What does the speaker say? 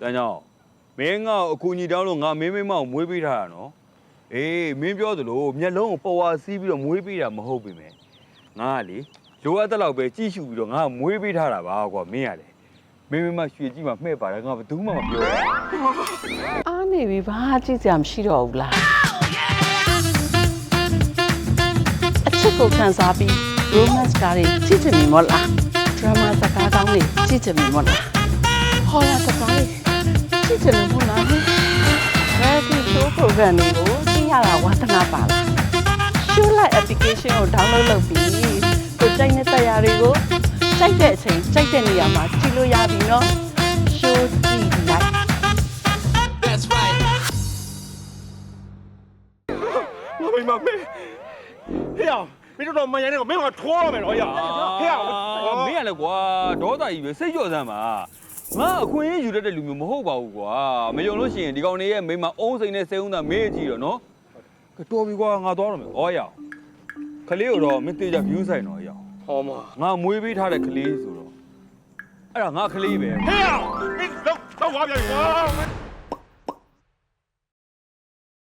တန်းကြောင့်မင်းငါ့ကိုအကူကြီးတောင်းလို့ငါမင်းမင်းမောင်မွေးပေးထားတာနော်အေးမင်းပြောသလိုမျက်လုံးကိုပေါ်ဝါစီးပြီးတော့မွေးပေးတာမဟုတ်ပြီမယ်ငါကလေလိုအပ်တဲ့လောက်ပဲကြည့်ရှုပြီးတော့ငါကမွေးပေးထားတာပါကွာမင်းကလေမင်းမင်းမရွှေကြည့်မှမှဲ့ပါတယ်ငါဘယ်သူမှမပြောဘူးအားနေပြီဘာကြည့်စရာမရှိတော့ဘူးလားအချစ်ကိုခံစားပြီး romance ကားတွေကြည့်ချင်ပြီမို့လား drama စကားကောင်းတွေကြည့်ချင်ပြီမို့လား horror စ ကားတွေကြည့်ချင်ပြီမို့လား reality show program တွေကိုကြည့်ရတာဝါသနာပါလား show light application ကို download လုပ်ပြီးကိုကြိုက်တဲ့တရားတွေကိုကြိုက်တဲ့အချိန်ကြိုက်တဲ့နေရာမှာကြည့်လို့ရပြီနော် show ကြည့်လိုက် 我没妈没，嘿呀，没知道没眼那个没往戳了没着呀，嘿呀， မင်းကလည်းကွာဒေါသကြီးပဲစိတ်ကြော့စမ်းပါ ငါအခွင့်အရေးယူတတ်တဲ့လူမျိုးမဟုတ်ပါဘူးကွာမယုံလို့ရှိရင်ဒီကောင်တွေရဲ့မိမအုံးစိန်နဲ့စေဦးသားမေးကြည့်တော့နော်တော်ပြီကွာငါသွားတော့မယ်ဩရအောင်ကလေးကိုတော့မင်းသေးကြ view ဆိုင်တော့ရအောင်ဟောမငါမွေးပေးထားတဲ့ကလေးဆိုတော့အဲ့ဒါငါကလေးပဲဟေ့အောင်မင်းလောက်တော့ဝါပြန်ကွာ